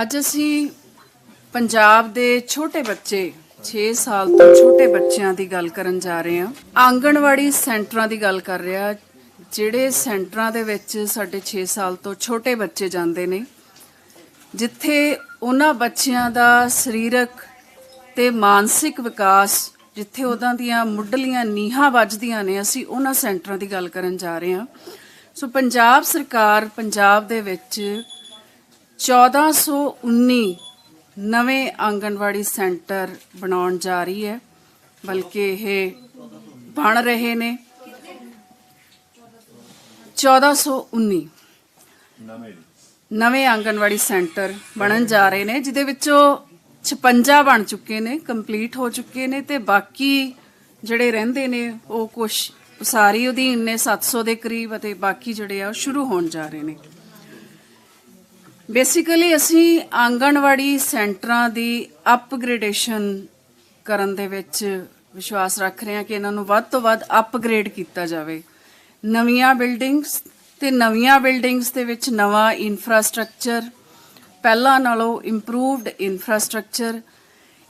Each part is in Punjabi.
ਅੱਜ ਅਸੀਂ ਪੰਜਾਬ ਦੇ ਛੋਟੇ ਬੱਚੇ 6 ਸਾਲ ਤੋਂ ਛੋਟੇ ਬੱਚਿਆਂ ਦੀ ਗੱਲ ਕਰਨ ਜਾ ਰਹੇ ਹਾਂ। ਆਂਗਣਵਾੜੀ ਸੈਂਟਰਾਂ ਦੀ ਗੱਲ ਕਰ ਰਿਹਾ, ਜਿਹੜੇ ਸੈਂਟਰਾਂ ਦੇ ਵਿੱਚ ਸਾਡੇ 6 ਸਾਲ ਤੋਂ ਛੋਟੇ ਬੱਚੇ ਜਾਂਦੇ ਨੇ, ਜਿੱਥੇ ਉਹਨਾਂ ਬੱਚਿਆਂ ਦਾ ਸਰੀਰਕ ਤੇ ਮਾਨਸਿਕ ਵਿਕਾਸ, ਜਿੱਥੇ ਉਹਨਾਂ ਦੀਆਂ ਮੁੱਢਲੀਆਂ ਨੀਹਾਂ ਵੱਜਦੀਆਂ ਨੇ, ਅਸੀਂ ਉਹਨਾਂ ਸੈਂਟਰਾਂ ਦੀ ਗੱਲ ਕਰਨ ਜਾ ਰਹੇ ਹਾਂ। ਸੋ ਪੰਜਾਬ ਸਰਕਾਰ ਪੰਜਾਬ ਦੇ ਵਿੱਚ 1419 ਨਵੇਂ ਆਂਗਣਵਾੜੀ ਸੈਂਟਰ ਬਣਾਉਣ ਜਾ ਰਹੀ ਹੈ, ਬਲਕਿ ਇਹ ਬਣ ਰਹੇ ਨੇ। 1419 ਨਵੇਂ ਆਂਗਣਵਾੜੀ ਸੈਂਟਰ ਬਣਨ ਜਾ ਰਹੇ ਨੇ, ਜਿਹਦੇ ਵਿੱਚੋਂ 56 ਬਣ ਚੁੱਕੇ ਨੇ, ਕੰਪਲੀਟ ਹੋ ਚੁੱਕੇ ਨੇ ਤੇ ਬਾਕੀ ਜਿਹੜੇ ਰਹਿੰਦੇ ਨੇ, ਉਹ ਕੁਝ ਉਸਾਰੀ ਅਧੀਨ ਨੇ 700 ਦੇ ਕਰੀਬ ਅਤੇ ਬਾਕੀ ਜਿਹੜੇ ਆ ਉਹ ਸ਼ੁਰੂ ਹੋਣ ਜਾ ਰਹੇ ਨੇ। ਬੇਸਿਕਲੀ ਅਸੀਂ ਆਂਗਣਵਾੜੀ ਸੈਂਟਰਾਂ ਦੀ ਅਪਗ੍ਰੇਡੇਸ਼ਨ ਕਰਨ ਦੇ ਵਿੱਚ ਵਿਸ਼ਵਾਸ ਰੱਖ ਰਹੇ ਹਾਂ ਕਿ ਇਹਨਾਂ ਨੂੰ ਵੱਧ ਤੋਂ ਵੱਧ ਅਪਗ੍ਰੇਡ ਕੀਤਾ ਜਾਵੇ। ਨਵੀਆਂ ਬਿਲਡਿੰਗਸ ਤੇ ਨਵੀਆਂ ਬਿਲਡਿੰਗਸ ਦੇ ਵਿੱਚ ਨਵਾਂ ਇਨਫਰਾਸਟ੍ਰਕਚਰ ਪਹਿਲਾਂ ਨਾਲੋਂ ਇੰਪਰੂਵਡ ਇਨਫਰਾਸਟ੍ਰਕਚਰ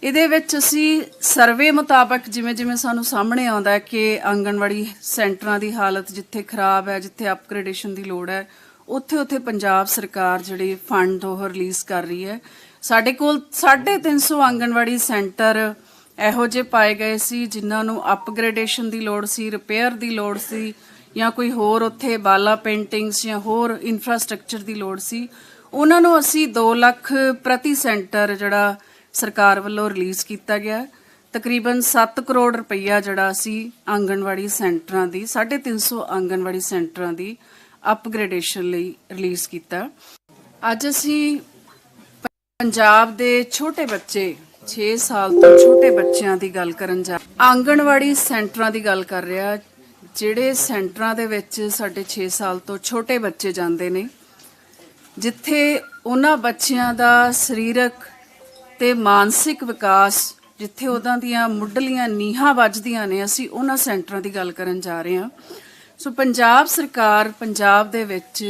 ਇਹਦੇ ਵਿੱਚ ਅਸੀਂ ਸਰਵੇ ਮੁਤਾਬਕ ਜਿਵੇਂ ਜਿਵੇਂ ਸਾਨੂੰ ਸਾਹਮਣੇ ਆਉਂਦਾ ਕਿ ਆਂਗਣਵਾੜੀ ਸੈਂਟਰਾਂ ਦੀ ਹਾਲਤ ਜਿੱਥੇ ਖਰਾਬ ਹੈ, ਜਿੱਥੇ ਅਪਗ੍ਰੇਡੇਸ਼ਨ ਦੀ ਲੋੜ ਹੈ ਉੱਥੇ ਉੱਥੇ ਪੰਜਾਬ ਸਰਕਾਰ ਜਿਹੜੀ ਫੰਡ ਉਹ ਰਿਲੀਜ਼ ਕਰ ਰਹੀ ਹੈ। ਸਾਡੇ ਕੋਲ 350 ਆਂਗਣਵਾੜੀ ਸੈਂਟਰ ਇਹੋ ਜਿਹੇ ਪਾਏ ਗਏ ਸੀ, ਜਿਨ੍ਹਾਂ ਨੂੰ ਅਪਗ੍ਰੇਡੇਸ਼ਨ ਦੀ ਲੋੜ ਸੀ ਰਿਪੇਅਰ ਦੀ ਲੋੜ ਸੀ, ਜਾਂ ਕੋਈ ਹੋਰ ਉੱਥੇ ਬਾਲਾ ਪੇਂਟਿੰਗਸ ਜਾਂ ਹੋਰ ਇਨਫਰਾਸਟ੍ਰਕਚਰ ਦੀ ਲੋੜ ਸੀ। ਉਹਨਾਂ ਨੂੰ ਅਸੀਂ 2 ਲੱਖ ਪ੍ਰਤੀ ਸੈਂਟਰ ਜਿਹੜਾ ਸਰਕਾਰ ਵੱਲੋਂ ਰਿਲੀਜ਼ ਕੀਤਾ ਗਿਆ। ਤਕਰੀਬਨ 7 ਕਰੋੜ ਰੁਪਈਆ ਜਿਹੜਾ ਅਸੀਂ ਆਂਗਣਵਾੜੀ ਸੈਂਟਰਾਂ ਦੀ 350 ਆਂਗਣਵਾੜੀ ਸੈਂਟਰਾਂ ਦੀ। ਅਪਗ੍ਰੇਡੇਸ਼ਨ ਲਈ ਰਿਲੀਜ਼ ਕੀਤਾ। ਅੱਜ ਅਸੀਂ ਪੰਜਾਬ ਦੇ ਛੋਟੇ ਬੱਚੇ 6 ਸਾਲ ਤੋਂ ਛੋਟੇ ਬੱਚਿਆਂ ਦੀ ਗੱਲ ਕਰਨ ਜਾ ਆਂਗਣਵਾੜੀ ਸੈਂਟਰਾਂ ਦੀ ਗੱਲ ਕਰ ਰਿਹਾ, ਜਿਹੜੇ ਸੈਂਟਰਾਂ ਦੇ ਵਿੱਚ ਸਾਡੇ 6 ਸਾਲ ਤੋਂ ਛੋਟੇ ਬੱਚੇ ਜਾਂਦੇ ਨੇ, ਜਿੱਥੇ ਉਹਨਾਂ ਬੱਚਿਆਂ ਦਾ ਸਰੀਰਕ ਤੇ ਮਾਨਸਿਕ ਵਿਕਾਸ, ਜਿੱਥੇ ਉਹਨਾਂ ਦੀਆਂ ਮੁੱਢਲੀਆਂ ਨੀਹਾਂ ਵੱਜਦੀਆਂ ਨੇ, ਅਸੀਂ ਉਹਨਾਂ ਸੈਂਟਰਾਂ ਦੀ ਗੱਲ ਕਰਨ ਜਾ ਰਹੇ ਹਾਂ। ਸੋ ਪੰਜਾਬ ਸਰਕਾਰ ਪੰਜਾਬ ਦੇ ਵਿੱਚ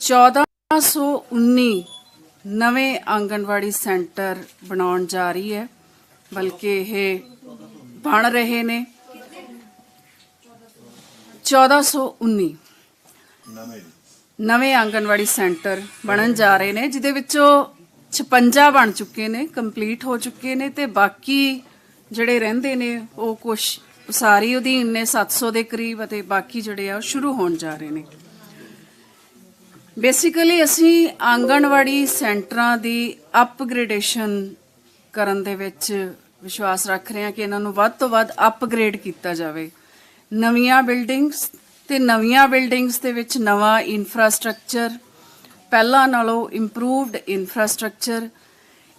1419 ਨਵੇਂ ਆਂਗਣਵਾੜੀ ਸੈਂਟਰ ਬਣਾਉਣ ਜਾ ਰਹੀ ਹੈ, ਬਲਕਿ ਇਹ ਬਣ ਰਹੇ ਨੇ। 1419 ਨਵੇਂ ਆਂਗਣਵਾੜੀ ਸੈਂਟਰ ਬਣਨ ਜਾ ਰਹੇ ਨੇ, ਜਿਹਦੇ ਵਿੱਚੋਂ 56 ਬਣ ਚੁੱਕੇ ਨੇ, ਕੰਪਲੀਟ ਹੋ ਚੁੱਕੇ ਨੇ ਤੇ ਬਾਕੀ ਜਿਹੜੇ ਰਹਿੰਦੇ ਨੇ, ਉਹ ਕੁਝ ਉਸਾਰੀ ਅਧੀਨ ਨੇ 700 ਦੇ ਕਰੀਬ ਅਤੇ ਬਾਕੀ ਜਿਹੜੇ ਆ ਉਹ ਸ਼ੁਰੂ ਹੋਣ ਜਾ ਰਹੇ ਨੇ। ਬੇਸਿਕਲੀ ਅਸੀਂ ਆਂਗਣਵਾੜੀ ਸੈਂਟਰਾਂ ਦੀ ਅਪਗ੍ਰੇਡੇਸ਼ਨ ਕਰਨ ਦੇ ਵਿੱਚ ਵਿਸ਼ਵਾਸ ਰੱਖ ਰਹੇ ਹਾਂ ਕਿ ਇਹਨਾਂ ਨੂੰ ਵੱਧ ਤੋਂ ਵੱਧ ਅਪਗ੍ਰੇਡ ਕੀਤਾ ਜਾਵੇ। ਨਵੀਆਂ ਬਿਲਡਿੰਗਸ ਤੇ ਨਵੀਆਂ ਬਿਲਡਿੰਗਸ ਦੇ ਵਿੱਚ ਨਵਾਂ ਇਨਫਰਾਸਟ੍ਰਕਚਰ ਪਹਿਲਾਂ ਨਾਲੋਂ ਇੰਪਰੂਵਡ ਇਨਫਰਾਸਟ੍ਰਕਚਰ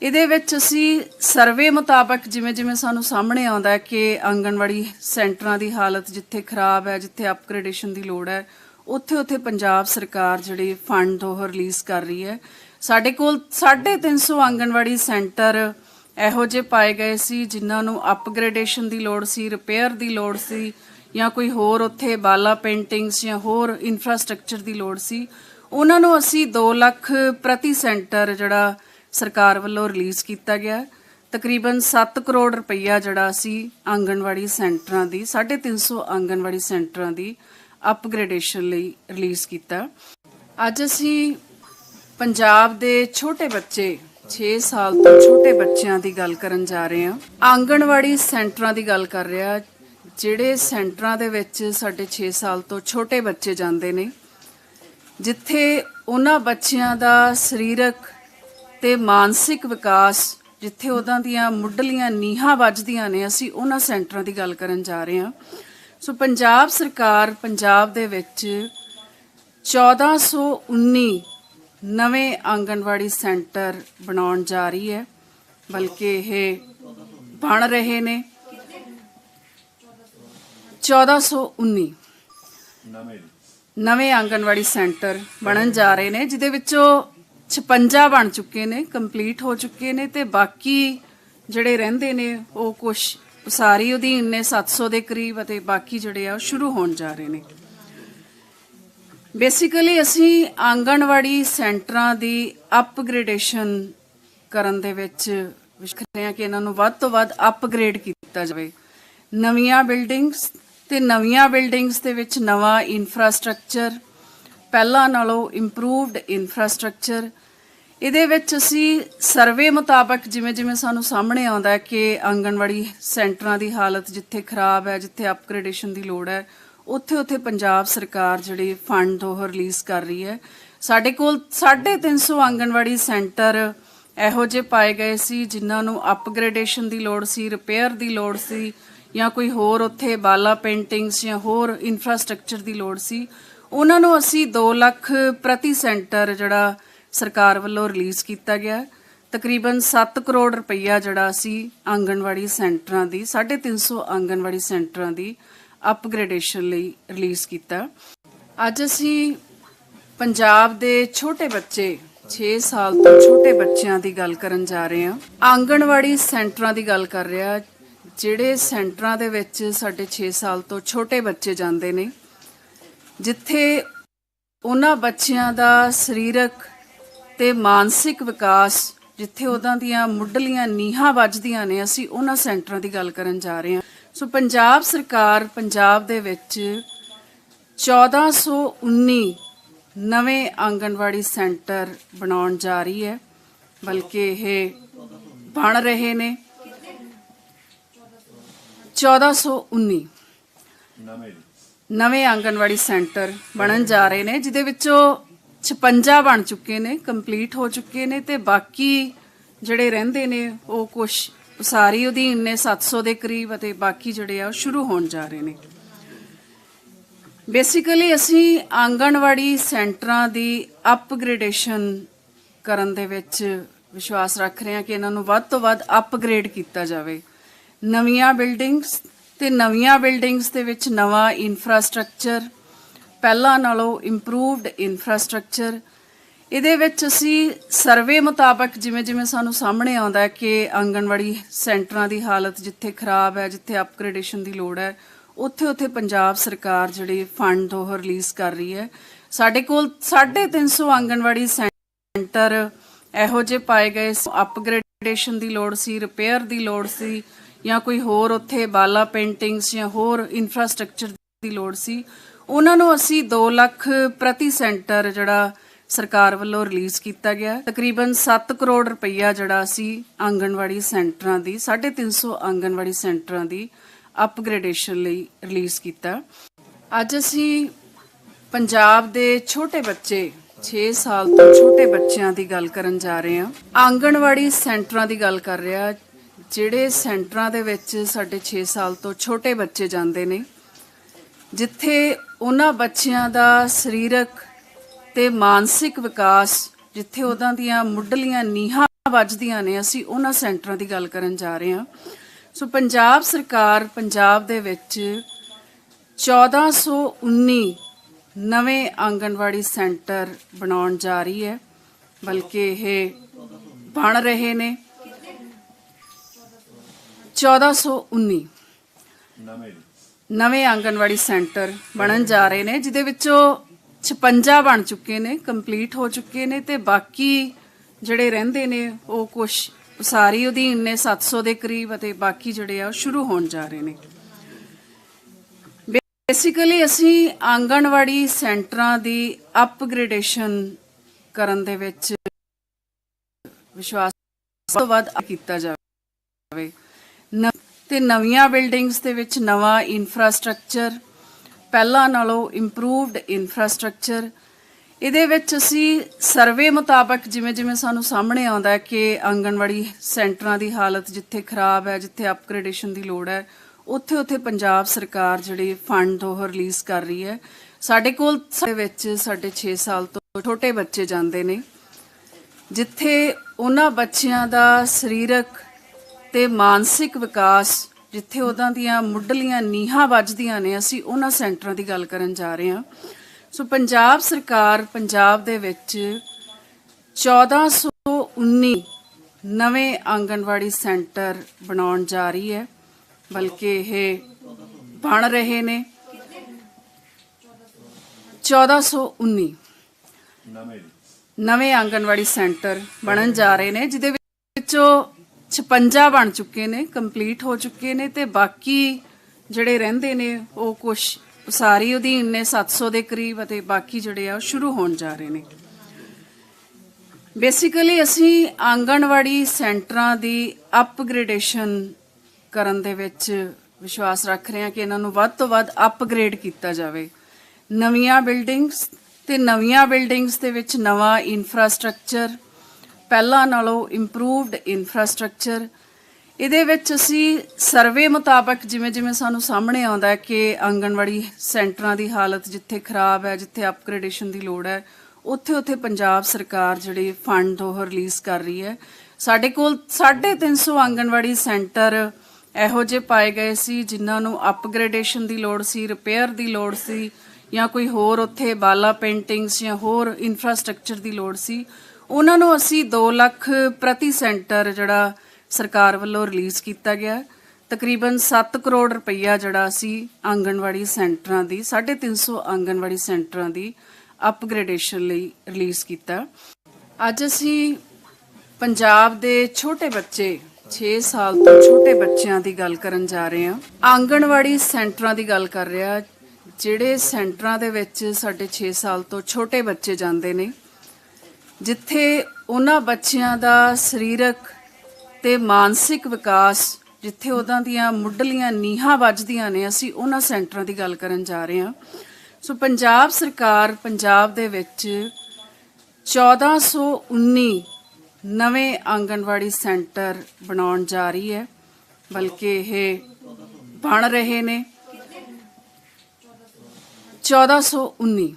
ਇਹਦੇ ਵਿੱਚ ਅਸੀਂ ਸਰਵੇ ਮੁਤਾਬਕ ਜਿਵੇਂ ਜਿਵੇਂ ਸਾਨੂੰ ਸਾਹਮਣੇ ਆਉਂਦਾ ਕਿ ਆਂਗਣਵਾੜੀ ਸੈਂਟਰਾਂ ਦੀ ਹਾਲਤ ਜਿੱਥੇ ਖਰਾਬ ਹੈ, ਜਿੱਥੇ ਅਪਗ੍ਰੇਡੇਸ਼ਨ ਦੀ ਲੋੜ ਹੈ, ਉੱਥੇ ਉੱਥੇ ਪੰਜਾਬ ਸਰਕਾਰ ਜਿਹੜੀ ਫੰਡ ਉਹ ਰਿਲੀਜ਼ ਕਰ ਰਹੀ ਹੈ। ਸਾਡੇ ਕੋਲ 350 ਆਂਗਣਵਾੜੀ ਸੈਂਟਰ ਇਹੋ ਜਿਹੇ ਪਾਏ ਗਏ ਸੀ ਜਿਨ੍ਹਾਂ ਨੂੰ ਅਪਗ੍ਰੇਡੇਸ਼ਨ ਦੀ ਲੋੜ ਸੀ ਰਿਪੇਅਰ ਦੀ ਲੋੜ ਸੀ ਜਾਂ ਕੋਈ ਹੋਰ ਉੱਥੇ ਬਾਲਾ ਪੇਂਟਿੰਗਸ ਜਾਂ ਹੋਰ ਇਨਫਰਾਸਟ੍ਰਕਚਰ ਦੀ ਲੋੜ ਸੀ। ਉਹਨਾਂ ਨੂੰ ਅਸੀਂ 2 ਲੱਖ ਪ੍ਰਤੀ ਸੈਂਟਰ ਜਿਹੜਾ ਸਰਕਾਰ ਵੱਲੋਂ ਰਿਲੀਜ਼ ਕੀਤਾ ਗਿਆ। ਤਕਰੀਬਨ 7 ਕਰੋੜ ਰੁਪਈਆ ਜਿਹੜਾ ਅਸੀਂ ਆਂਗਣਵਾੜੀ ਸੈਂਟਰਾਂ ਦੀ 350 ਆਂਗਣਵਾੜੀ ਸੈਂਟਰਾਂ ਦੀ ਅਪਗ੍ਰੇਡੇਸ਼ਨ ਲਈ ਰਿਲੀਜ਼ ਕੀਤਾ। ਅੱਜ ਅਸੀਂ ਪੰਜਾਬ ਦੇ ਛੋਟੇ ਬੱਚੇ 6 ਸਾਲ ਤੋਂ ਛੋਟੇ ਬੱਚਿਆਂ ਦੀ ਗੱਲ ਕਰਨ ਜਾ ਰਹੇ ਹਾਂ। ਆਂਗਣਵਾੜੀ ਸੈਂਟਰਾਂ ਦੀ ਗੱਲ ਕਰ ਰਿਹਾ, ਜਿਹੜੇ ਸੈਂਟਰਾਂ ਦੇ ਵਿੱਚ ਸਾਡੇ 6 ਸਾਲ ਤੋਂ ਛੋਟੇ ਬੱਚੇ ਜਾਂਦੇ ਨੇ, ਜਿੱਥੇ ਉਹਨਾਂ ਬੱਚਿਆਂ ਦਾ ਸਰੀਰਕ ਤੇ ਮਾਨਸਿਕ ਵਿਕਾਸ ਜਿੱਥੇ ਉਹਨਾਂ ਦੀਆਂ ਮੁੱਢਲੀਆਂ ਨੀਹਾਂ ਵੱਜਦੀਆਂ ਨੇ ਅਸੀਂ ਉਹਨਾਂ ਸੈਂਟਰਾਂ ਦੀ ਗੱਲ ਕਰਨ ਜਾ ਰਹੇ ਹਾਂ। ਸੋ ਪੰਜਾਬ ਸਰਕਾਰ ਪੰਜਾਬ ਦੇ ਵਿੱਚ 1419 ਨਵੇਂ ਆਂਗਣਵਾੜੀ ਸੈਂਟਰ ਬਣਾਉਣ ਜਾ ਰਹੀ ਹੈ ਬਲਕਿ ਇਹ ਬਣ ਰਹੇ ਨੇ। 1419 ਨਵੇਂ ਆਂਗਣਵਾੜੀ ਸੈਂਟਰ ਬਣਨ ਜਾ ਰਹੇ ਨੇ ਜਿਹਦੇ ਵਿੱਚੋਂ 56 ਬਣ ਚੁੱਕੇ ਨੇ ਕੰਪਲੀਟ ਹੋ ਚੁੱਕੇ ਨੇ ਤੇ ਬਾਕੀ ਜਿਹੜੇ ਰਹਿੰਦੇ ਨੇ, ਉਹ ਕੁਝ ਉਸਾਰੀ ਅਧੀਨ ਨੇ 700 ਦੇ ਕਰੀਬ ਅਤੇ ਬਾਕੀ ਜਿਹੜੇ ਆ ਉਹ ਸ਼ੁਰੂ ਹੋਣ ਜਾ ਰਹੇ ਨੇ। ਬੇਸਿਕਲੀ ਅਸੀਂ ਆਂਗਣਵਾੜੀ ਸੈਂਟਰਾਂ ਦੀ ਅਪਗ੍ਰੇਡੇਸ਼ਨ ਕਰਨ ਦੇ ਵਿੱਚ ਵਿਸ਼ਵਾਸ ਰੱਖਦੇ ਹਾਂ ਕਿ ਇਹਨਾਂ ਨੂੰ ਵੱਧ ਤੋਂ ਵੱਧ ਅਪਗ੍ਰੇਡ ਕੀਤਾ ਜਾਵੇ। ਨਵੀਆਂ ਬਿਲਡਿੰਗਸ ਤੇ ਨਵੀਆਂ ਬਿਲਡਿੰਗਸ ਦੇ ਵਿੱਚ ਨਵਾਂ ਇਨਫਰਾਸਟ੍ਰਕਚਰ ਪਹਿਲਾਂ ਨਾਲੋਂ ਇੰਪਰੂਵਡ ਇਨਫਰਾਸਟ੍ਰਕਚਰ ਇਹਦੇ ਵਿੱਚ ਅਸੀਂ ਸਰਵੇ ਮੁਤਾਬਕ ਜਿਵੇਂ ਜਿਵੇਂ ਸਾਨੂੰ ਸਾਹਮਣੇ ਆਉਂਦਾ ਕਿ ਆਂਗਣਵਾੜੀ ਸੈਂਟਰਾਂ ਦੀ ਹਾਲਤ ਜਿੱਥੇ ਖਰਾਬ ਹੈ, ਜਿੱਥੇ ਅਪਗ੍ਰੇਡੇਸ਼ਨ ਦੀ ਲੋੜ ਹੈ, ਉੱਥੇ ਉੱਥੇ ਪੰਜਾਬ ਸਰਕਾਰ ਜਿਹੜੀ ਫੰਡ ਉਹ ਰਿਲੀਜ਼ ਕਰ ਰਹੀ ਹੈ। ਸਾਡੇ ਕੋਲ 350 ਆਂਗਣਵਾੜੀ ਸੈਂਟਰ ਇਹੋ ਜਿਹੇ ਪਾਏ ਗਏ ਸੀ ਜਿਨ੍ਹਾਂ ਨੂੰ ਅਪਗ੍ਰੇਡੇਸ਼ਨ ਦੀ ਲੋੜ ਸੀ ਰਿਪੇਅਰ ਦੀ ਲੋੜ ਸੀ ਜਾਂ ਕੋਈ ਹੋਰ ਉੱਥੇ ਬਾਲਾ ਪੇਂਟਿੰਗਸ ਜਾਂ ਹੋਰ ਇਨਫਰਾਸਟ੍ਰਕਚਰ ਦੀ ਲੋੜ ਸੀ। ਉਹਨਾਂ ਨੂੰ ਅਸੀਂ 2 ਲੱਖ ਪ੍ਰਤੀ ਸੈਂਟਰ ਜਿਹੜਾ ਸਰਕਾਰ ਵੱਲੋਂ ਰਿਲੀਜ਼ ਕੀਤਾ ਗਿਆ। ਤਕਰੀਬਨ 7 ਕਰੋੜ ਰੁਪਈਆ ਜਿਹੜਾ ਅਸੀਂ ਆਂਗਣਵਾੜੀ ਸੈਂਟਰਾਂ ਦੀ 350 ਆਂਗਣਵਾੜੀ ਸੈਂਟਰਾਂ ਦੀ ਅਪਗ੍ਰੇਡੇਸ਼ਨ ਲਈ ਰਿਲੀਜ਼ ਕੀਤਾ। ਅੱਜ ਅਸੀਂ ਪੰਜਾਬ ਦੇ ਛੋਟੇ ਬੱਚੇ 6 ਸਾਲ ਤੋਂ ਛੋਟੇ ਬੱਚਿਆਂ ਦੀ ਗੱਲ ਕਰਨ ਜਾ ਰਹੇ ਹਾਂ। ਆਂਗਣਵਾੜੀ ਸੈਂਟਰਾਂ ਦੀ ਗੱਲ ਕਰ ਰਿਹਾ, ਜਿਹੜੇ ਸੈਂਟਰਾਂ ਦੇ ਵਿੱਚ ਸਾਡੇ 6 ਸਾਲ ਤੋਂ ਛੋਟੇ ਬੱਚੇ ਜਾਂਦੇ ਨੇ ਜਿੱਥੇ ਉਹਨਾਂ ਬੱਚਿਆਂ ਦਾ ਸਰੀਰਕ ਤੇ ਮਾਨਸਿਕ ਵਿਕਾਸ, ਜਿੱਥੇ ਉਹਨਾਂ ਦੀਆਂ ਮੁੱਢਲੀਆਂ ਨੀਹਾਂ ਵੱਜਦੀਆਂ ਨੇ, ਅਸੀਂ ਉਹਨਾਂ ਸੈਂਟਰਾਂ ਦੀ ਗੱਲ ਕਰਨ ਜਾ ਰਹੇ ਹਾਂ। ਸੋ ਪੰਜਾਬ ਸਰਕਾਰ ਪੰਜਾਬ ਦੇ ਵਿੱਚ 1419 ਨਵੇਂ ਆਂਗਣਵਾੜੀ ਸੈਂਟਰ ਬਣਾਉਣ ਜਾ ਰਹੀ ਹੈ, ਬਲਕਿ ਇਹ ਬਣ ਰਹੇ ਨੇ। 1419 ਨਵੇਂ ਨਵੇਂ ਆਂਗਣਵਾੜੀ ਸੈਂਟਰ ਬਣਨ ਜਾ ਰਹੇ ਨੇ, ਜਿਹਦੇ ਵਿੱਚੋਂ 56 ਬਣ ਚੁੱਕੇ ਨੇ, ਕੰਪਲੀਟ ਹੋ ਚੁੱਕੇ ਨੇ ਤੇ ਬਾਕੀ ਜਿਹੜੇ ਰਹਿੰਦੇ ਨੇ, ਉਹ ਕੁਝ ਉਸਾਰੀ ਅਧੀਨ ਨੇ 700 ਦੇ ਕਰੀਬ ਅਤੇ ਬਾਕੀ ਜਿਹੜੇ ਆ ਉਹ ਸ਼ੁਰੂ ਹੋਣ ਜਾ ਰਹੇ ਨੇ। ਬੇਸਿਕਲੀ ਅਸੀਂ ਆਂਗਣਵਾੜੀ ਸੈਂਟਰਾਂ ਦੀ ਅਪਗ੍ਰੇਡੇਸ਼ਨ ਕਰਨ ਦੇ ਵਿੱਚ ਵਿਸ਼ਵਾਸ ਰੱਖ ਰਹੇ ਹਾਂ ਕਿ ਇਹਨਾਂ ਨੂੰ ਵੱਧ ਤੋਂ ਵੱਧ ਅਪਗ੍ਰੇਡ ਕੀਤਾ ਜਾਵੇ। ਨਵੀਆਂ ਬਿਲਡਿੰਗਸ ਤੇ ਨਵੀਆਂ ਬਿਲਡਿੰਗਸ ਦੇ ਵਿੱਚ ਨਵਾਂ ਇਨਫਰਾਸਟ੍ਰਕਚਰ ਪਹਿਲਾਂ ਨਾਲੋਂ ਇੰਪਰੂਵਡ ਇਨਫਰਾਸਟ੍ਰਕਚਰ ਇਹਦੇ ਵਿੱਚ ਅਸੀਂ ਸਰਵੇ ਮੁਤਾਬਕ ਜਿਵੇਂ ਜਿਵੇਂ ਸਾਨੂੰ ਸਾਹਮਣੇ ਆਉਂਦਾ ਕਿ ਆਂਗਣਵਾੜੀ ਸੈਂਟਰਾਂ ਦੀ ਹਾਲਤ ਜਿੱਥੇ ਖਰਾਬ ਹੈ, ਜਿੱਥੇ ਅਪਗ੍ਰੇਡੇਸ਼ਨ ਦੀ ਲੋੜ ਹੈ, ਉੱਥੇ ਉੱਥੇ ਪੰਜਾਬ ਸਰਕਾਰ ਜਿਹੜੀ ਫੰਡ ਉਹ ਰਿਲੀਜ਼ ਕਰ ਰਹੀ ਹੈ। ਸਾਡੇ ਕੋਲ 350 ਆਂਗਣਵਾੜੀ ਸੈਂਟਰ ਇਹੋ ਜਿਹੇ ਪਾਏ ਗਏ ਅਪਗ੍ਰੇਡੇਸ਼ਨ ਦੀ ਲੋੜ ਸੀ ਰਿਪੇਅਰ ਦੀ ਲੋੜ ਸੀ। ਜਾਂ ਕੋਈ ਹੋਰ ਉੱਥੇ ਬਾਲਾ ਪੇਂਟਿੰਗਸ ਜਾਂ ਹੋਰ ਇਨਫਰਾਸਟ੍ਰਕਚਰ ਦੀ ਲੋੜ ਸੀ, ਉਹਨਾਂ ਨੂੰ ਅਸੀਂ 2 ਲੱਖ ਪ੍ਰਤੀ ਸੈਂਟਰ ਜਿਹੜਾ ਸਰਕਾਰ ਵੱਲੋਂ ਰਿਲੀਜ਼ ਕੀਤਾ ਗਿਆ। ਤਕਰੀਬਨ 7 ਕਰੋੜ ਰੁਪਈਆ ਜਿਹੜਾ ਅਸੀਂ ਆਂਗਣਵਾੜੀ ਸੈਂਟਰਾਂ ਦੀ 350 ਆਂਗਣਵਾੜੀ ਸੈਂਟਰਾਂ ਦੀ ਅਪਗ੍ਰੇਡੇਸ਼ਨ ਲਈ ਰਿਲੀਜ਼ ਕੀਤਾ। ਅੱਜ ਅਸੀਂ ਪੰਜਾਬ ਦੇ ਛੋਟੇ ਬੱਚੇ 6 ਸਾਲ ਤੋਂ ਛੋਟੇ ਬੱਚਿਆਂ ਦੀ ਗੱਲ ਕਰਨ ਜਾ ਰਹੇ ਹਾਂ। ਆਂਗਣਵਾੜੀ ਸੈਂਟਰਾਂ ਦੀ ਗੱਲ ਕਰ ਰਿਹਾ ਜਿਹੜੇ ਸੈਂਟਰਾਂ ਦੇ ਵਿੱਚ ਸਾਡੇ 6 ਸਾਲ ਤੋਂ ਛੋਟੇ ਬੱਚੇ ਜਾਂਦੇ ਨੇ, ਜਿੱਥੇ ਉਹਨਾਂ ਬੱਚਿਆਂ ਦਾ ਸਰੀਰਕ ਤੇ ਮਾਨਸਿਕ ਵਿਕਾਸ, ਜਿੱਥੇ ਉਹਨਾਂ ਦੀਆਂ ਮੁੱਢਲੀਆਂ ਨੀਹਾਂ ਵੱਜਦੀਆਂ ਨੇ, ਅਸੀਂ ਉਹਨਾਂ ਸੈਂਟਰਾਂ ਦੀ ਗੱਲ ਕਰਨ ਜਾ ਰਹੇ ਹਾਂ। ਸੋ ਪੰਜਾਬ ਸਰਕਾਰ ਪੰਜਾਬ ਦੇ ਵਿੱਚ 1419 ਨਵੇਂ ਆਂਗਣਵਾੜੀ ਸੈਂਟਰ ਬਣਾਉਣ ਜਾ ਰਹੀ ਹੈ, ਬਲਕਿ ਇਹ ਬਣ ਰਹੇ ਨੇ। 1419 ਨਵੇਂ ਆਂਗਣਵਾੜੀ ਸੈਂਟਰ ਬਣਨ ਜਾ ਰਹੇ ਨੇ ਜਿਹਦੇ ਵਿੱਚੋਂ 56 ਬਣ ਚੁੱਕੇ ਨੇ ਕੰਪਲੀਟ ਹੋ ਚੁੱਕੇ ਨੇ ਤੇ ਬਾਕੀ ਜਿਹੜੇ ਰਹਿੰਦੇ ਨੇ ਉਹ ਕੁਝ ਉਸਾਰੀ ਅਧੀਨ ਨੇ 700 ਦੇ ਕਰੀਬ ਅਤੇ ਬਾਕੀ ਜਿਹੜੇ ਆ ਉਹ ਸ਼ੁਰੂ ਹੋਣ ਜਾ ਰਹੇ ਨੇ। ਬੇਸਿਕਲੀ ਅਸੀਂ ਆਂਗਣਵਾੜੀ ਸੈਂਟਰਾਂ ਦੀ ਅਪਗ੍ਰੇਡੇਸ਼ਨ ਕਰਨ ਦੇ ਵਿੱਚ ਵਿਸ਼ਵਾਸ ਤੋਂ ਵੱਧ ਕੀਤਾ ਜਾਵੇ। ਤੇ ਨਵੀਆਂ ਬਿਲਡਿੰਗਸ ਦੇ ਵਿੱਚ ਨਵਾਂ ਇਨਫਰਾਸਟ੍ਰਕਚਰ ਪਹਿਲਾਂ ਨਾਲੋਂ ਇੰਪਰੂਵਡ ਇਨਫਰਾਸਟ੍ਰਕਚਰ ਇਹਦੇ ਵਿੱਚ ਅਸੀਂ ਸਰਵੇ ਮੁਤਾਬਕ ਜਿਵੇਂ ਜਿਵੇਂ ਸਾਨੂੰ ਸਾਹਮਣੇ ਆਉਂਦਾ ਕਿ ਆਂਗਣਵਾੜੀ ਸੈਂਟਰਾਂ ਦੀ ਹਾਲਤ ਜਿੱਥੇ ਖਰਾਬ ਹੈ, ਜਿੱਥੇ ਅਪਗ੍ਰੇਡੇਸ਼ਨ ਦੀ ਲੋੜ ਹੈ, ਉੱਥੇ ਉੱਥੇ ਪੰਜਾਬ ਸਰਕਾਰ ਜਿਹੜੀ ਫੰਡ ਉਹ ਰਿਲੀਜ਼ ਕਰ ਰਹੀ ਹੈ। ਸਾਡੇ ਕੋਲ ਦੇ ਵਿੱਚ ਸਾਡੇ 6 ਸਾਲ ਤੋਂ ਛੋਟੇ ਬੱਚੇ ਜਾਂਦੇ ਨੇ, ਜਿੱਥੇ ਉਹਨਾਂ ਬੱਚਿਆਂ ਦਾ ਸਰੀਰਕ ਤੇ ਮਾਨਸਿਕ ਵਿਕਾਸ ਜਿੱਥੇ ਉਹਨਾਂ ਦੀਆਂ ਮੁੱਢਲੀਆਂ ਨੀਹਾਂ ਵੱਜਦੀਆਂ ਨੇ, ਅਸੀਂ ਉਹਨਾਂ ਸੈਂਟਰਾਂ ਦੀ ਗੱਲ ਕਰਨ ਜਾ ਰਹੇ ਹਾਂ। ਸੋ ਪੰਜਾਬ ਸਰਕਾਰ ਪੰਜਾਬ ਦੇ ਵਿੱਚ 1419 ਨਵੇਂ ਆਂਗਣਵਾੜੀ ਸੈਂਟਰ ਬਣਾਉਣ ਜਾ ਰਹੀ ਹੈ, ਬਲਕਿ ਇਹ ਬਣ ਰਹੇ ਨੇ। 1419 ਨਵੇਂ ਨਵੇਂ ਆਂਗਣਵਾੜੀ ਸੈਂਟਰ ਬਣਨ ਜਾ ਰਹੇ ਨੇ, ਜਿਹਦੇ ਵਿੱਚੋਂ 56 ਬਣ ਚੁੱਕੇ ਨੇ ਕੰਪਲੀਟ ਹੋ ਚੁੱਕੇ ਨੇ ਤੇ ਬਾਕੀ ਜਿਹੜੇ ਰਹਿੰਦੇ ਨੇ, ਉਹ ਕੁਝ ਸਾਰੀ ਅਧੀਨ ਨੇ 700 ਦੇ ਕਰੀਬ ਅਤੇ ਬਾਕੀ ਜਿਹੜੇ ਆ ਉਹ ਸ਼ੁਰੂ ਹੋਣ ਜਾ ਰਹੇ ਨੇ। ਬੇਸਿਕਲੀ ਅਸੀਂ ਆਂਗਣਵਾੜੀ ਸੈਂਟਰਾਂ ਦੀ ਅਪਗ੍ਰੇਡੇਸ਼ਨ ਕਰਨ ਦੇ ਵਿੱਚ ਵਿਸ਼ਵਾਸ ਰੱਖ ਰਹੇ ਹਾਂ ਕਿ ਇਹਨਾਂ ਨੂੰ ਵੱਧ ਤੋਂ ਵੱਧ ਅਪਗ੍ਰੇਡ ਕੀਤਾ ਜਾਵੇ। ਨਵੀਆਂ ਬਿਲਡਿੰਗਸ ਤੇ ਨਵੀਆਂ ਬਿਲਡਿੰਗਸ ਦੇ ਵਿੱਚ ਨਵਾਂ ਇਨਫਰਾਸਟ੍ਰਕਚਰ ਪਹਿਲਾਂ ਨਾਲੋਂ ਇੰਪਰੂਵਡ ਇਨਫਰਾਸਟ੍ਰਕਚਰ ਇਹਦੇ ਵਿੱਚ ਅਸੀਂ ਸਰਵੇ ਮੁਤਾਬਕ ਜਿਵੇਂ ਜਿਵੇਂ ਸਾਨੂੰ ਸਾਹਮਣੇ ਆਉਂਦਾ ਹੈ ਕਿ ਆਂਗਣਵਾੜੀ ਸੈਂਟਰਾਂ ਦੀ ਹਾਲਤ ਜਿੱਥੇ ਖਰਾਬ ਹੈ, ਜਿੱਥੇ ਅਪਗ੍ਰੇਡੇਸ਼ਨ ਦੀ ਲੋੜ ਹੈ, ਉੱਥੇ ਉੱਥੇ ਪੰਜਾਬ ਸਰਕਾਰ ਜਿਹੜੇ ਫੰਡ ਉਹ ਰਿਲੀਜ਼ ਕਰ ਰਹੀ ਹੈ। ਸਾਡੇ ਕੋਲ 350 ਆਂਗਣਵਾੜੀ ਸੈਂਟਰ ਇਹੋ ਜਿਹੇ ਪਾਏ ਗਏ ਸੀ ਜਿਨ੍ਹਾਂ ਨੂੰ ਅਪਗ੍ਰੇਡੇਸ਼ਨ ਦੀ ਲੋੜ ਸੀ ਰਿਪੇਅਰ ਦੀ ਲੋੜ ਸੀ ਜਾਂ ਕੋਈ ਹੋਰ ਉੱਥੇ ਬਾਲਾ ਪੇਂਟਿੰਗਸ ਜਾਂ ਹੋਰ ਇਨਫਰਾਸਟ੍ਰਕਚਰ ਦੀ ਲੋੜ ਸੀ। ਉਹਨਾਂ ਨੂੰ ਅਸੀਂ 2 ਲੱਖ ਪ੍ਰਤੀ ਸੈਂਟਰ ਜਿਹੜਾ ਸਰਕਾਰ ਵੱਲੋਂ ਰਿਲੀਜ਼ ਕੀਤਾ ਗਿਆ। ਤਕਰੀਬਨ 7 ਕਰੋੜ ਰੁਪਈਆ ਜਿਹੜਾ ਅਸੀਂ ਆਂਗਣਵਾੜੀ ਸੈਂਟਰਾਂ ਦੀ 350 ਆਂਗਣਵਾੜੀ ਸੈਂਟਰਾਂ ਦੀ ਅਪਗ੍ਰੇਡੇਸ਼ਨ ਲਈ ਰਿਲੀਜ਼ ਕੀਤਾ। ਅੱਜ ਅਸੀਂ ਪੰਜਾਬ ਦੇ ਛੋਟੇ ਬੱਚੇ 6 ਸਾਲ ਤੋਂ ਛੋਟੇ ਬੱਚਿਆਂ ਦੀ ਗੱਲ ਕਰਨ ਜਾ ਰਹੇ ਹਾਂ। ਆਂਗਣਵਾੜੀ ਸੈਂਟਰਾਂ ਦੀ ਗੱਲ ਕਰ ਰਿਹਾ, ਜਿਹੜੇ ਸੈਂਟਰਾਂ ਦੇ ਵਿੱਚ ਸਾਡੇ 6 ਸਾਲ ਤੋਂ ਛੋਟੇ ਬੱਚੇ ਜਾਂਦੇ ਨੇ ਜਿੱਥੇ ਉਹਨਾਂ ਬੱਚਿਆਂ ਦਾ ਸਰੀਰਕ ਤੇ ਮਾਨਸਿਕ ਵਿਕਾਸ, ਜਿੱਥੇ ਉਹਨਾਂ ਦੀਆਂ ਮੁੱਢਲੀਆਂ ਨੀਹਾਂ ਵੱਜਦੀਆਂ ਨੇ, ਅਸੀਂ ਉਹਨਾਂ ਸੈਂਟਰਾਂ ਦੀ ਗੱਲ ਕਰਨ ਜਾ ਰਹੇ ਹਾਂ। ਸੋ ਪੰਜਾਬ ਸਰਕਾਰ, ਪੰਜਾਬ ਦੇ ਵਿੱਚ 1419 ਨਵੇਂ ਆਂਗਣਵਾੜੀ ਸੈਂਟਰ ਬਣਾਉਣ ਜਾ ਰਹੀ ਹੈ, ਬਲਕਿ ਇਹ ਬਣ ਰਹੇ ਨੇ। 1419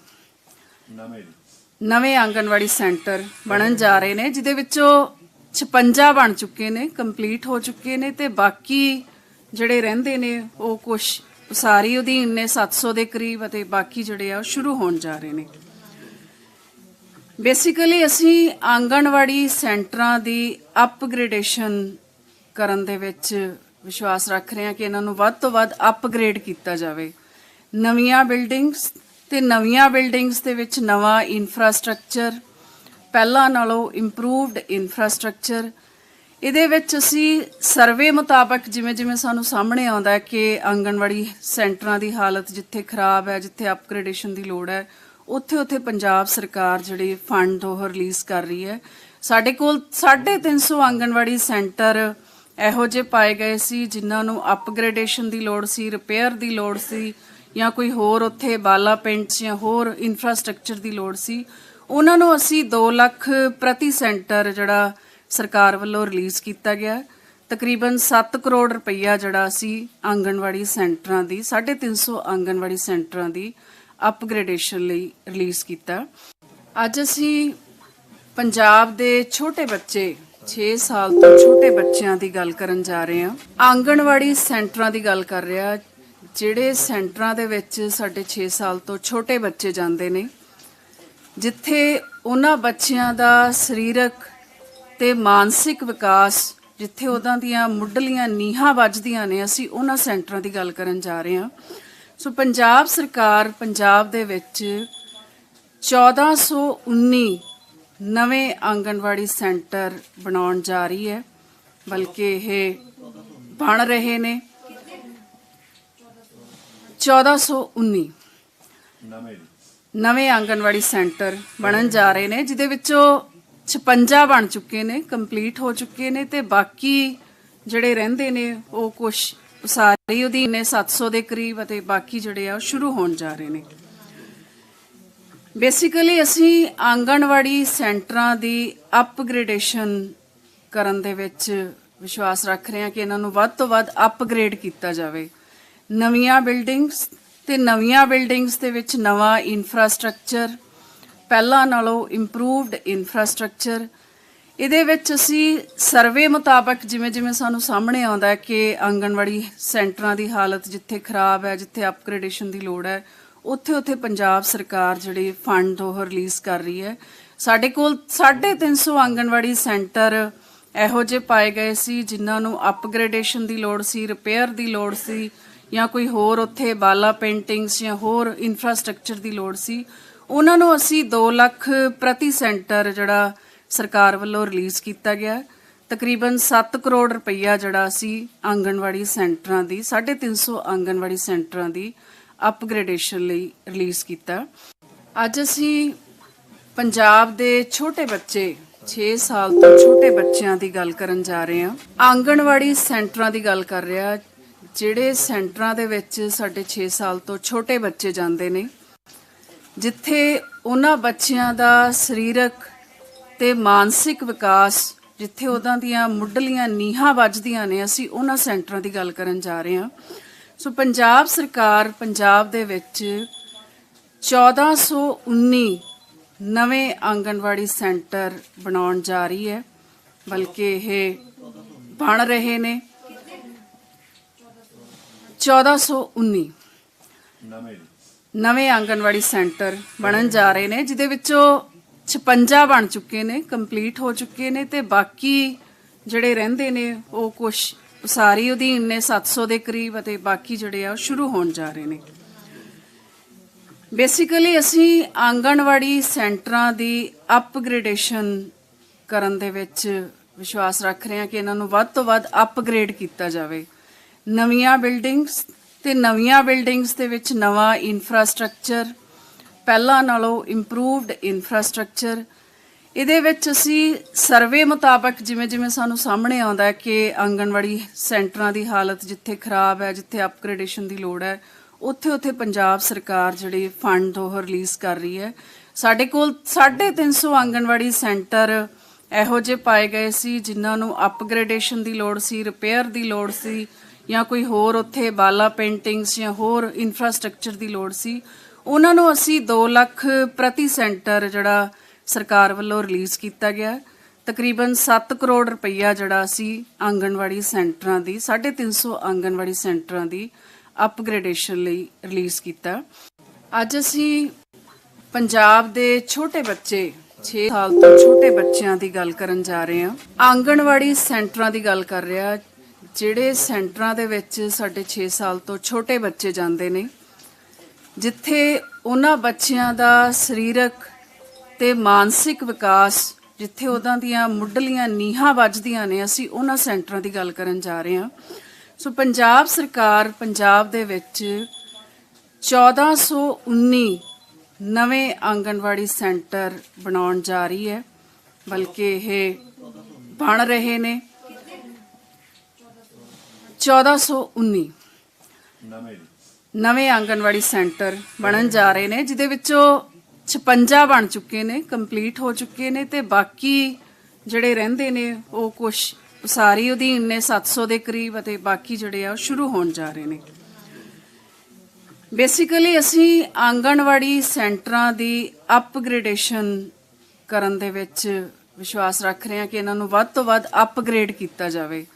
ਨਵੇਂ ਨਵੇਂ ਆਂਗਣਵਾੜੀ ਸੈਂਟਰ ਬਣਨ ਜਾ ਰਹੇ ਨੇ, ਜਿਹਦੇ ਵਿੱਚੋਂ 56 ਬਣ ਚੁੱਕੇ ਨੇ, ਕੰਪਲੀਟ ਹੋ ਚੁੱਕੇ ਨੇ ਤੇ ਬਾਕੀ ਜਿਹੜੇ ਰਹਿੰਦੇ ਨੇ, ਉਹ ਕੁਝ ਸਾਰੀ ਅਧੀਨ ਨੇ 700 ਦੇ ਕਰੀਬ ਅਤੇ ਬਾਕੀ ਜਿਹੜੇ ਆ ਉਹ ਸ਼ੁਰੂ ਹੋਣ ਜਾ ਰਹੇ ਨੇ। ਬੇਸਿਕਲੀ ਅਸੀਂ ਆਂਗਣਵਾੜੀ ਸੈਂਟਰਾਂ ਦੀ ਅਪਗ੍ਰੇਡੇਸ਼ਨ ਕਰਨ ਦੇ ਵਿੱਚ ਵਿਸ਼ਵਾਸ ਰੱਖ ਰਹੇ ਹਾਂ ਕਿ ਇਹਨਾਂ ਨੂੰ ਵੱਧ ਤੋਂ ਵੱਧ ਅਪਗ੍ਰੇਡ ਕੀਤਾ ਜਾਵੇ। ਨਵੀਆਂ ਬਿਲਡਿੰਗਸ ਤੇ ਨਵੀਆਂ ਬਿਲਡਿੰਗਸ ਦੇ ਵਿੱਚ ਨਵਾਂ ਇਨਫਰਾਸਟ੍ਰਕਚਰ ਪਹਿਲਾਂ ਨਾਲੋਂ ਇੰਪਰੂਵਡ ਇਨਫਰਾਸਟ੍ਰਕਚਰ ਇਹਦੇ ਵਿੱਚ ਅਸੀਂ ਸਰਵੇ ਮੁਤਾਬਕ ਜਿਵੇਂ ਜਿਵੇਂ ਸਾਨੂੰ ਸਾਹਮਣੇ ਆਉਂਦਾ ਹੈ ਕਿ ਆਂਗਣਵਾੜੀ ਸੈਂਟਰਾਂ ਦੀ ਹਾਲਤ ਜਿੱਥੇ ਖਰਾਬ ਹੈ, ਜਿੱਥੇ ਅਪਗ੍ਰੇਡੇਸ਼ਨ ਦੀ ਲੋੜ ਹੈ, ਉੱਥੇ ਉੱਥੇ ਪੰਜਾਬ ਸਰਕਾਰ ਜਿਹੜੇ ਫੰਡ ਉਹ ਰਿਲੀਜ਼ ਕਰ ਰਹੀ ਹੈ। ਸਾਡੇ ਕੋਲ 350 ਆਂਗਣਵਾੜੀ ਸੈਂਟਰ ਇਹੋ ਜਿਹੇ ਪਾਏ ਗਏ ਸੀ ਜਿਨ੍ਹਾਂ ਨੂੰ ਅਪਗ੍ਰੇਡੇਸ਼ਨ ਦੀ ਲੋੜ ਸੀ ਰਿਪੇਅਰ ਦੀ ਲੋੜ ਸੀ। ਜਾਂ ਕੋਈ ਹੋਰ ਉੱਥੇ ਬਾਲਾ ਪਿੰਟਸ ਜਾਂ ਹੋਰ ਇਨਫਰਾਸਟ੍ਰਕਚਰ ਦੀ ਲੋੜ ਸੀ, ਉਹਨਾਂ ਨੂੰ ਅਸੀਂ 2 ਲੱਖ ਪ੍ਰਤੀ ਸੈਂਟਰ ਜਿਹੜਾ ਸਰਕਾਰ ਵੱਲੋਂ ਰਿਲੀਜ਼ ਕੀਤਾ ਗਿਆ। ਤਕਰੀਬਨ 7 ਕਰੋੜ ਰੁਪਈਆ ਜਿਹੜਾ ਅਸੀਂ ਆਂਗਣਵਾੜੀ ਸੈਂਟਰਾਂ ਦੀ 350 ਆਂਗਣਵਾੜੀ ਸੈਂਟਰਾਂ ਦੀ ਅਪਗ੍ਰੇਡੇਸ਼ਨ ਲਈ ਰਿਲੀਜ਼ ਕੀਤਾ। ਅੱਜ ਅਸੀਂ ਪੰਜਾਬ ਦੇ ਛੋਟੇ ਬੱਚੇ 6 ਸਾਲ ਤੋਂ ਛੋਟੇ ਬੱਚਿਆਂ ਦੀ ਗੱਲ ਕਰਨ ਜਾ ਰਹੇ ਹਾਂ। ਆਂਗਣਵਾੜੀ ਸੈਂਟਰਾਂ ਦੀ ਗੱਲ ਕਰ ਰਿਹਾ ਜਿਹੜੇ ਸੈਂਟਰਾਂ ਦੇ ਵਿੱਚ ਸਾਡੇ 6 ਸਾਲ ਤੋਂ ਛੋਟੇ ਬੱਚੇ ਜਾਂਦੇ ਨੇ, ਜਿੱਥੇ ਉਹਨਾਂ ਬੱਚਿਆਂ ਦਾ ਸਰੀਰਕ ਤੇ ਮਾਨਸਿਕ ਵਿਕਾਸ, ਜਿੱਥੇ ਉਹਨਾਂ ਦੀਆਂ ਮੁੱਢਲੀਆਂ ਨੀਹਾਂ ਵੱਜਦੀਆਂ ਨੇ, ਅਸੀਂ ਉਹਨਾਂ ਸੈਂਟਰਾਂ ਦੀ ਗੱਲ ਕਰਨ ਜਾ ਰਹੇ ਹਾਂ। ਸੋ ਪੰਜਾਬ ਸਰਕਾਰ ਪੰਜਾਬ ਦੇ ਵਿੱਚ 1419 ਨਵੇਂ ਆਂਗਣਵਾੜੀ ਸੈਂਟਰ ਬਣਾਉਣ ਜਾ ਰਹੀ ਹੈ, ਬਲਕਿ ਇਹ ਬਣ ਰਹੇ ਨੇ। 1419 ਨਵੇਂ ਨਵੇਂ ਆਂਗਣਵਾੜੀ ਸੈਂਟਰ ਬਣਨ ਜਾ ਰਹੇ ਨੇ ਜਿਹਦੇ ਵਿੱਚੋਂ 56 ਬਣ ਚੁੱਕੇ ਨੇ ਕੰਪਲੀਟ ਹੋ ਚੁੱਕੇ ਨੇ ਤੇ ਬਾਕੀ ਜਿਹੜੇ ਰਹਿੰਦੇ ਨੇ ਉਹ ਕੁਝ ਉਸਾਰੀ ਅਧੀਨ ਨੇ 700 ਦੇ ਕਰੀਬ ਅਤੇ ਬਾਕੀ ਜਿਹੜੇ ਆ ਉਹ ਸ਼ੁਰੂ ਹੋਣ ਜਾ ਰਹੇ ਨੇ। ਬੇਸਿਕਲੀ ਅਸੀਂ ਆਂਗਣਵਾੜੀ ਸੈਂਟਰਾਂ ਦੀ ਅਪਗ੍ਰੇਡੇਸ਼ਨ ਕਰਨ ਦੇ ਵਿੱਚ ਵਿਸ਼ਵਾਸ ਰੱਖ ਰਹੇ ਹਾਂ ਕਿ ਇਹਨਾਂ ਨੂੰ ਵੱਧ ਤੋਂ ਵੱਧ ਅਪਗ੍ਰੇਡ ਕੀਤਾ ਜਾਵੇ। ਨਵੀਆਂ ਬਿਲਡਿੰਗਸ ਤੇ ਨਵੀਆਂ ਬਿਲਡਿੰਗਸ ਦੇ ਵਿੱਚ ਨਵਾਂ ਇਨਫਰਾਸਟ੍ਰਕਚਰ ਪਹਿਲਾਂ ਨਾਲੋਂ ਇੰਪਰੂਵਡ ਇਨਫਰਾਸਟ੍ਰਕਚਰ ਇਹਦੇ ਵਿੱਚ ਅਸੀਂ ਸਰਵੇ ਮੁਤਾਬਕ ਜਿਵੇਂ ਜਿਵੇਂ ਸਾਨੂੰ ਸਾਹਮਣੇ ਆਉਂਦਾ ਹੈ ਕਿ ਆਂਗਣਵਾੜੀ ਸੈਂਟਰਾਂ ਦੀ ਹਾਲਤ ਜਿੱਥੇ ਖਰਾਬ ਹੈ, ਜਿੱਥੇ ਅਪਗ੍ਰੇਡੇਸ਼ਨ ਦੀ ਲੋੜ ਹੈ, ਉੱਥੇ ਉੱਥੇ ਪੰਜਾਬ ਸਰਕਾਰ ਜਿਹੜੇ ਫੰਡ ਉਹ ਰਿਲੀਜ਼ ਕਰ ਰਹੀ ਹੈ। ਸਾਡੇ ਕੋਲ 350 ਆਂਗਣਵਾੜੀ ਸੈਂਟਰ ਇਹੋ ਜਿਹੇ ਪਾਏ ਗਏ ਸੀ ਜਿਨ੍ਹਾਂ ਨੂੰ ਅਪਗ੍ਰੇਡੇਸ਼ਨ ਦੀ ਲੋੜ ਸੀ ਰਿਪੇਅਰ ਦੀ ਲੋੜ ਸੀ। ਜਾਂ ਕੋਈ ਹੋਰ ਉੱਥੇ ਬਾਲਾ ਪੇਂਟਿੰਗਸ ਜਾਂ ਹੋਰ ਇਨਫਰਾਸਟ੍ਰਕਚਰ ਦੀ ਲੋੜ ਸੀ, ਉਹਨਾਂ ਨੂੰ ਅਸੀਂ 2 ਲੱਖ ਪ੍ਰਤੀ ਸੈਂਟਰ ਜਿਹੜਾ ਸਰਕਾਰ ਵੱਲੋਂ ਰਿਲੀਜ਼ ਕੀਤਾ ਗਿਆ। ਤਕਰੀਬਨ 7 ਕਰੋੜ ਰੁਪਈਆ ਜਿਹੜਾ ਅਸੀਂ ਆਂਗਣਵਾੜੀ ਸੈਂਟਰਾਂ ਦੀ 350 ਆਂਗਣਵਾੜੀ ਸੈਂਟਰਾਂ ਦੀ ਅਪਗ੍ਰੇਡੇਸ਼ਨ ਲਈ ਰਿਲੀਜ਼ ਕੀਤਾ। ਅੱਜ ਅਸੀਂ ਪੰਜਾਬ ਦੇ ਛੋਟੇ ਬੱਚੇ 6 ਸਾਲ ਤੋਂ ਛੋਟੇ ਬੱਚਿਆਂ ਦੀ ਗੱਲ ਕਰਨ ਜਾ ਰਹੇ ਹਾਂ। ਆਂਗਣਵਾੜੀ ਸੈਂਟਰਾਂ ਦੀ ਗੱਲ ਕਰ ਰਿਹਾ ਜਿਹੜੇ ਸੈਂਟਰਾਂ ਦੇ ਵਿੱਚ ਸਾਡੇ 6 ਸਾਲ ਤੋਂ ਛੋਟੇ ਬੱਚੇ ਜਾਂਦੇ ਨੇ, ਜਿੱਥੇ ਉਹਨਾਂ ਬੱਚਿਆਂ ਦਾ ਸਰੀਰਕ ਤੇ ਮਾਨਸਿਕ ਵਿਕਾਸ, ਜਿੱਥੇ ਉਹਨਾਂ ਦੀਆਂ ਮੁੱਢਲੀਆਂ ਨੀਹਾਂ ਵੱਜਦੀਆਂ ਨੇ, ਅਸੀਂ ਉਹਨਾਂ ਸੈਂਟਰਾਂ ਦੀ ਗੱਲ ਕਰਨ ਜਾ ਰਹੇ ਹਾਂ। ਸੋ ਪੰਜਾਬ ਸਰਕਾਰ ਪੰਜਾਬ ਦੇ ਵਿੱਚ 1419 ਨਵੇਂ ਆਂਗਣਵਾੜੀ ਸੈਂਟਰ ਬਣਾਉਣ ਜਾ ਰਹੀ ਹੈ, ਬਲਕਿ ਇਹ ਬਣ ਰਹੇ ਨੇ। 1419 ਨਵੇਂ। ਨਵੇਂ ਆਂਗਣਵਾੜੀ ਸੈਂਟਰ ਬਣਨ ਜਾ ਰਹੇ ਨੇ ਜਿਹਦੇ ਵਿੱਚੋਂ 56 ਬਣ ਚੁੱਕੇ ਨੇ ਕੰਪਲੀਟ ਹੋ ਚੁੱਕੇ ਨੇ ਤੇ ਬਾਕੀ ਜਿਹੜੇ ਰਹਿੰਦੇ ਨੇ ਉਹ ਕੁਝ ਸਾਰੀ ਅਧੀਨ ਨੇ 700 ਦੇ ਕਰੀਬ ਅਤੇ ਬਾਕੀ ਜਿਹੜੇ ਆ ਉਹ ਸ਼ੁਰੂ ਹੋਣ ਜਾ ਰਹੇ ਨੇ। ਬੇਸਿਕਲੀ ਅਸੀਂ ਆਂਗਣਵਾੜੀ ਸੈਂਟਰਾਂ ਦੀ ਅਪਗ੍ਰੇਡੇਸ਼ਨ ਕਰਨ ਦੇ ਵਿੱਚ ਵਿਸ਼ਵਾਸ ਰੱਖ ਰਹੇ ਹਾਂ ਕਿ ਇਹਨਾਂ ਨੂੰ ਵੱਧ ਤੋਂ ਵੱਧ ਅਪਗ੍ਰੇਡ ਕੀਤਾ ਜਾਵੇ। ਨਵੀਆਂ ਬਿਲਡਿੰਗਸ ਤੇ ਨਵੀਆਂ ਬਿਲਡਿੰਗਸ ਦੇ ਵਿੱਚ ਨਵਾਂ ਇਨਫਰਾਸਟ੍ਰਕਚਰ ਪਹਿਲਾਂ ਨਾਲੋਂ ਇੰਪਰੂਵਡ ਇਨਫਰਾਸਟ੍ਰਕਚਰ ਇਹਦੇ ਵਿੱਚ ਅਸੀਂ ਸਰਵੇ ਮੁਤਾਬਕ ਜਿਵੇਂ ਜਿਵੇਂ ਸਾਨੂੰ ਸਾਹਮਣੇ ਆਉਂਦਾ ਕਿ ਆਂਗਣਵਾੜੀ ਸੈਂਟਰਾਂ ਦੀ ਹਾਲਤ ਜਿੱਥੇ ਖਰਾਬ ਹੈ, ਜਿੱਥੇ ਅਪਗ੍ਰੇਡੇਸ਼ਨ ਦੀ ਲੋੜ ਹੈ, ਉੱਥੇ ਉੱਥੇ ਪੰਜਾਬ ਸਰਕਾਰ ਜਿਹੜੀ ਫੰਡ ਉਹ ਰਿਲੀਜ਼ ਕਰ ਰਹੀ ਹੈ। ਸਾਡੇ ਕੋਲ 350 ਆਂਗਣਵਾੜੀ ਸੈਂਟਰ ਇਹੋ ਜਿਹੇ ਪਾਏ ਗਏ ਸੀ ਜਿਨ੍ਹਾਂ ਨੂੰ ਅਪਗ੍ਰੇਡੇਸ਼ਨ ਦੀ ਲੋੜ ਸੀ ਰਿਪੇਅਰ ਦੀ ਲੋੜ ਸੀ। ਜਾਂ ਕੋਈ ਹੋਰ ਉੱਥੇ ਬਾਲਾ ਪੇਂਟਿੰਗਸ ਜਾਂ ਹੋਰ ਇਨਫਰਾਸਟ੍ਰਕਚਰ ਦੀ ਲੋੜ ਸੀ, ਉਹਨਾਂ ਨੂੰ ਅਸੀਂ 2 ਲੱਖ ਪ੍ਰਤੀ ਸੈਂਟਰ ਜਿਹੜਾ ਸਰਕਾਰ ਵੱਲੋਂ ਰਿਲੀਜ਼ ਕੀਤਾ ਗਿਆ। ਤਕਰੀਬਨ 7 ਕਰੋੜ ਰੁਪਈਆ ਜਿਹੜਾ ਅਸੀਂ ਆਂਗਣਵਾੜੀ ਸੈਂਟਰਾਂ ਦੀ 350 ਆਂਗਣਵਾੜੀ ਸੈਂਟਰਾਂ ਦੀ ਅਪਗ੍ਰੇਡੇਸ਼ਨ ਲਈ ਰਿਲੀਜ਼ ਕੀਤਾ। ਅੱਜ ਅਸੀਂ ਪੰਜਾਬ ਦੇ ਛੋਟੇ ਬੱਚੇ 6 ਸਾਲ ਤੋਂ ਛੋਟੇ ਬੱਚਿਆਂ ਦੀ ਗੱਲ ਕਰਨ ਜਾ ਰਹੇ ਹਾਂ। ਆਂਗਣਵਾੜੀ ਸੈਂਟਰਾਂ ਦੀ ਗੱਲ ਕਰ ਰਿਹਾ ਜਿਹੜੇ ਸੈਂਟਰਾਂ ਦੇ ਵਿੱਚ ਸਾਡੇ 6 ਸਾਲ ਤੋਂ ਛੋਟੇ ਬੱਚੇ ਜਾਂਦੇ ਨੇ, ਜਿੱਥੇ ਉਹਨਾਂ ਬੱਚਿਆਂ ਦਾ ਸਰੀਰਕ ਤੇ ਮਾਨਸਿਕ ਵਿਕਾਸ, ਜਿੱਥੇ ਉਹਨਾਂ ਦੀਆਂ ਮੁੱਢਲੀਆਂ ਨੀਹਾਂ ਵੱਜਦੀਆਂ ਨੇ, ਅਸੀਂ ਉਹਨਾਂ ਸੈਂਟਰਾਂ ਦੀ ਗੱਲ ਕਰਨ ਜਾ ਰਹੇ ਹਾਂ। ਸੋ ਪੰਜਾਬ ਸਰਕਾਰ ਪੰਜਾਬ ਦੇ ਵਿੱਚ 1419 ਨਵੇਂ ਆਂਗਣਵਾੜੀ ਸੈਂਟਰ ਬਣਾਉਣ ਜਾ ਰਹੀ ਹੈ, ਬਲਕਿ ਇਹ ਬਣ ਰਹੇ ਨੇ। 1419 ਨਵੇਂ। ਆਂਗਣਵਾੜੀ ਸੈਂਟਰ ਬਣਨ ਜਾ ਰਹੇ ਨੇ ਜਿਹਦੇ ਵਿੱਚੋਂ 56 ਬਣ ਚੁੱਕੇ ਨੇ ਕੰਪਲੀਟ ਹੋ ਚੁੱਕੇ ਨੇ ਤੇ ਬਾਕੀ ਜਿਹੜੇ ਰਹਿੰਦੇ ਨੇ ਉਹ ਕੁਝ ਸਾਰੀ ਅਧੀਨ ਨੇ 700 ਦੇ ਕਰੀਬ ਅਤੇ ਬਾਕੀ ਜਿਹੜੇ ਆ ਉਹ ਸ਼ੁਰੂ ਹੋਣ ਜਾ ਰਹੇ ਨੇ। ਬੇਸਿਕਲੀ ਅਸੀਂ ਆਂਗਣਵਾੜੀ ਸੈਂਟਰਾਂ ਦੀ ਅਪਗ੍ਰੇਡੇਸ਼ਨ ਕਰਨ ਦੇ ਵਿੱਚ ਵਿਸ਼ਵਾਸ ਰੱਖ ਰਹੇ ਹਾਂ ਕਿ ਇਹਨਾਂ ਨੂੰ ਵੱਧ ਤੋਂ ਵੱਧ ਅਪਗ੍ਰੇਡ ਕੀਤਾ ਜਾਵੇ।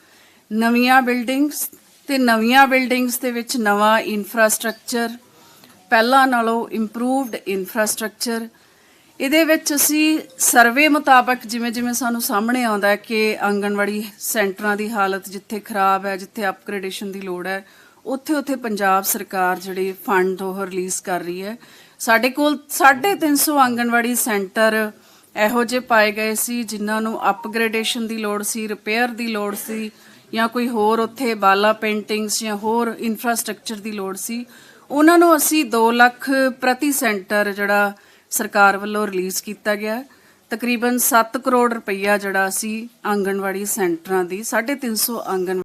ਨਵੀਆਂ ਬਿਲਡਿੰਗਸ ਤੇ ਨਵੀਆਂ ਬਿਲਡਿੰਗਸ ਦੇ ਵਿੱਚ ਨਵਾਂ ਇਨਫਰਾਸਟ੍ਰਕਚਰ ਪਹਿਲਾਂ ਨਾਲੋਂ ਇੰਪਰੂਵਡ ਇਨਫਰਾਸਟ੍ਰਕਚਰ ਇਹਦੇ ਵਿੱਚ ਅਸੀਂ ਸਰਵੇ ਮੁਤਾਬਕ ਜਿਵੇਂ ਜਿਵੇਂ ਸਾਨੂੰ ਸਾਹਮਣੇ ਆਉਂਦਾ ਕਿ ਆਂਗਣਵਾੜੀ ਸੈਂਟਰਾਂ ਦੀ ਹਾਲਤ ਜਿੱਥੇ ਖਰਾਬ ਹੈ, ਜਿੱਥੇ ਅਪਗ੍ਰੇਡੇਸ਼ਨ ਦੀ ਲੋੜ ਹੈ, ਉੱਥੇ ਉੱਥੇ ਪੰਜਾਬ ਸਰਕਾਰ ਜਿਹੜੀ ਫੰਡ ਉਹ ਰਿਲੀਜ਼ ਕਰ ਰਹੀ ਹੈ। ਸਾਡੇ ਕੋਲ 350 ਆਂਗਣਵਾੜੀ ਸੈਂਟਰ ਇਹੋ ਜਿਹੇ ਪਾਏ ਗਏ ਸੀ ਜਿਨ੍ਹਾਂ ਨੂੰ ਅਪਗ੍ਰੇਡੇਸ਼ਨ ਦੀ ਲੋੜ ਸੀ ਰਿਪੇਅਰ ਦੀ ਲੋੜ ਸੀ। ਜਾਂ ਕੋਈ ਹੋਰ ਉੱਥੇ ਬਾਲਾ ਪੇਂਟਿੰਗਸ ਜਾਂ ਹੋਰ ਇਨਫਰਾਸਟ੍ਰਕਚਰ ਦੀ ਲੋੜ ਸੀ, ਉਹਨਾਂ ਨੂੰ ਅਸੀਂ 2 ਲੱਖ ਪ੍ਰਤੀ ਸੈਂਟਰ ਜਿਹੜਾ ਸਰਕਾਰ ਵੱਲੋਂ ਰਿਲੀਜ਼ ਕੀਤਾ ਗਿਆ। ਤਕਰੀਬਨ 7 ਕਰੋੜ ਰੁਪਈਆ ਜਿਹੜਾ ਸੀ ਆਂਗਣਵਾੜੀ ਸੈਂਟਰਾਂ ਦੀ 350 ਆਂਗਣ